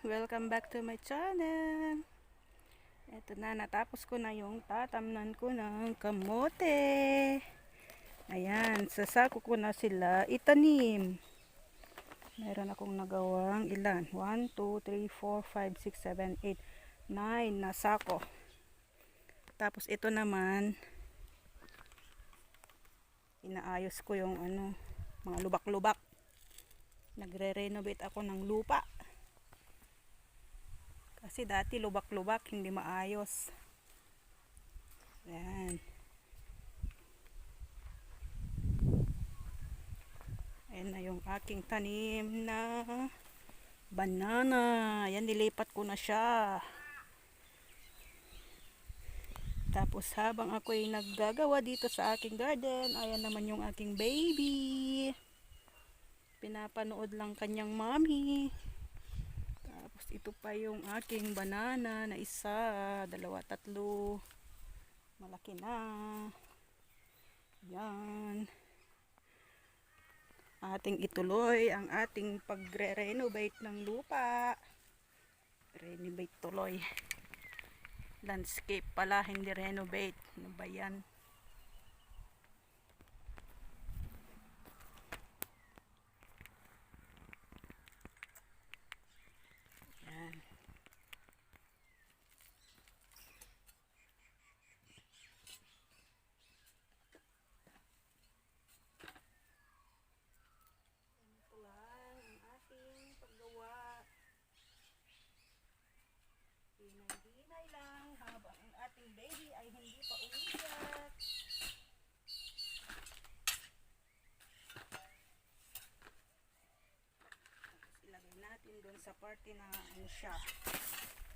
Welcome back to my channel! Ito na, natapos ko na yung tatamnan ko ng kamote. Ayan, sasako ko na sila itanim. Meron akong nagawang ilan? 1, 2, 3, 4, 5, 6, 7, 8, 9 na sako. Tapos ito naman, inaayos ko yung ano, mga lubak-lubak. Nagre-renovate ako ng lupa. Kasi dati lubak-lubak, hindi maayos. Ayan. Ayan na yung aking tanim na banana. Ayan, nilipat ko na siya. Tapos habang ako'y naggagawa dito sa aking garden, ayan naman yung aking baby. Pinapanood lang kanyang mommy. Tapos ito pa yung aking banana na isa, dalawa, tatlo. Malaki na. Yan. Ating ituloy ang ating pagre-renovate ng lupa. Renovate tuloy. Landscape pala, hindi renovate. Ano ba yan? Ito lang ang ating paggawa. Hinay-hinay lang habang ang ating baby ay hindi pa umiyak. Tapos ilagay natin doon sa party na ano siya.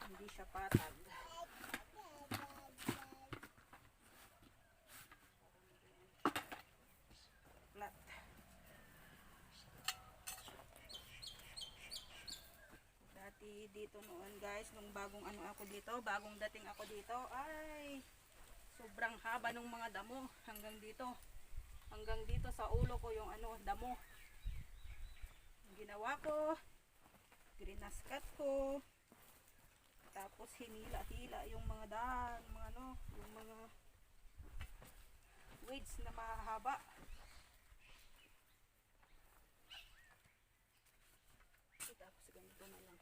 Hindi siya patag. Flat. Dati dito noon guys, nung bagong ano ako dito, bagong dating ako dito, ay sobrang haba ng mga damo hanggang dito. Hanggang dito sa ulo ko yung ano, damo. Ginawa ko, grinaskat ko, tapos hinila-hila yung mga daan, mga ano, yung mga weeds na mahaba. Tapos ganito na lang.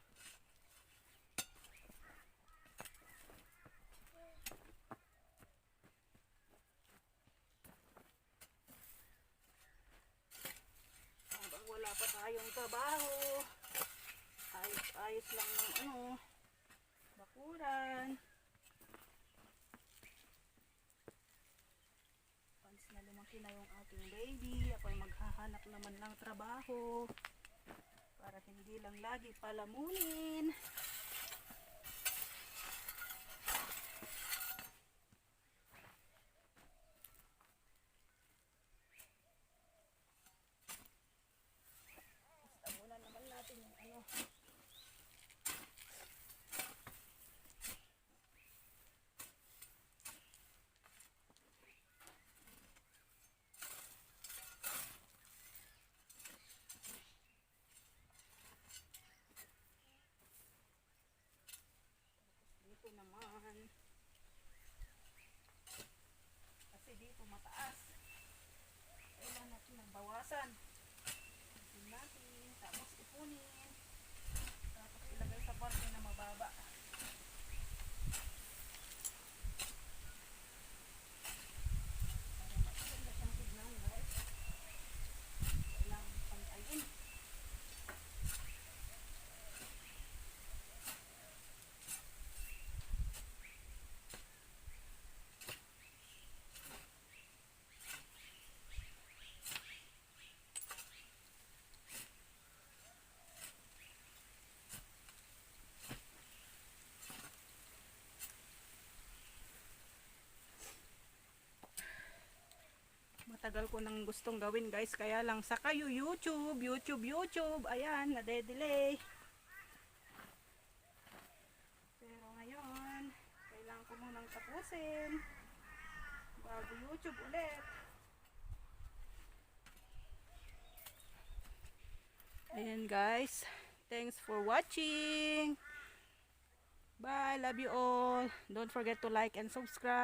Habang wala pa tayong trabaho, ayos-ayos lang ng ano, bakuran. Once na lumaki na yung ating baby, ako'y maghahanap naman ng trabaho para hindi lang lagi palamunin. Natin yung ano. Dito naman. Kasi dito mataas. Kailan natin ng bawasan. Ipunin natin. Tapos ipunin. Tapos ilagay sa parte na mababa. Para maganda siyang tignan guys. Kailangan pantayin. Matagal ko nang gustong gawin guys. Kaya lang sa kayo YouTube, YouTube, YouTube. Ayan, nade-delay. Pero ngayon, kailangan ko munang tapusin. Bago YouTube ulit. Ayan guys. Thanks for watching. Bye. Love you all. Don't forget to like and subscribe.